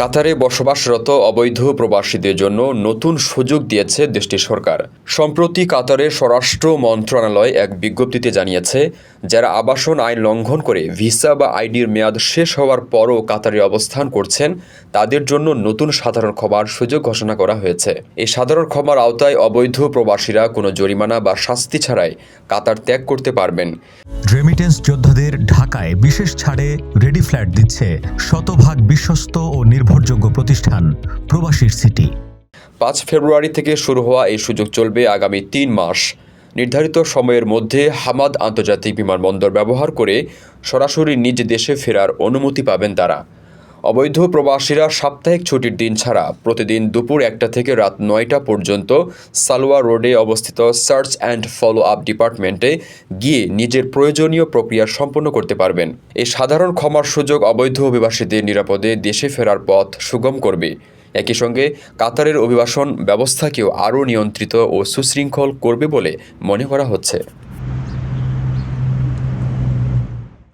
কাতারে বসবাসরত অবৈধ প্রবাসীদের জন্য নতুন সুযোগ দিয়েছে দেশটির সরকার। সম্প্রতি কাতারের স্বরাষ্ট্র মন্ত্রণালয় এক বিজ্ঞপ্তিতে জানিয়েছে, যারা আবাসন আইন লঙ্ঘন করে ভিসা বা আইডির মেয়াদ শেষ হওয়ার পরও কাতারে অবস্থান করছেন, তাদের জন্য নতুন সাধারণ ক্ষমার সুযোগ ঘোষণা করা হয়েছে। এই সাধারণ ক্ষমার আওতায় অবৈধ প্রবাসীরা কোনো জরিমানা বা শাস্তি ছাড়াই কাতার ত্যাগ করতে পারবেন। রেমিটেন্স যোদ্ধাদের ঢাকায় বিশেষ ছাড়ে রেডি ফ্ল্যাট দিচ্ছে শতভাগ বিশ্বস্ত ও নির্ভরযোগ্য প্রতিষ্ঠান, প্রবাসীর সিটি। পাঁচ ফেব্রুয়ারি থেকে শুরু হওয়া এই সুযোগ চলবে আগামী তিন মাস। নির্ধারিত সময়ের মধ্যে হামাদ আন্তর্জাতিক বিমানবন্দর ব্যবহার করে সরাসরি নিজ দেশে ফেরার অনুমতি পাবেন তারা। অবৈধ প্রবাসীরা সাপ্তাহিক ছুটির দিন ছাড়া প্রতিদিন দুপুর একটা থেকে রাত নয়টা পর্যন্ত সালোয়া রোডে অবস্থিত সার্চ অ্যান্ড ফলো আপ ডিপার্টমেন্টে গিয়ে নিজের প্রয়োজনীয় প্রক্রিয়া সম্পন্ন করতে পারবেন। এই সাধারণ ক্ষমার সুযোগ অবৈধ অভিবাসীদের নিরাপদে দেশে ফেরার পথ সুগম করবে। একই সঙ্গে কাতারের অভিবাসন ব্যবস্থাকেও আরও নিয়ন্ত্রিত ও সুশৃঙ্খল করবে বলে মনে করা হচ্ছে।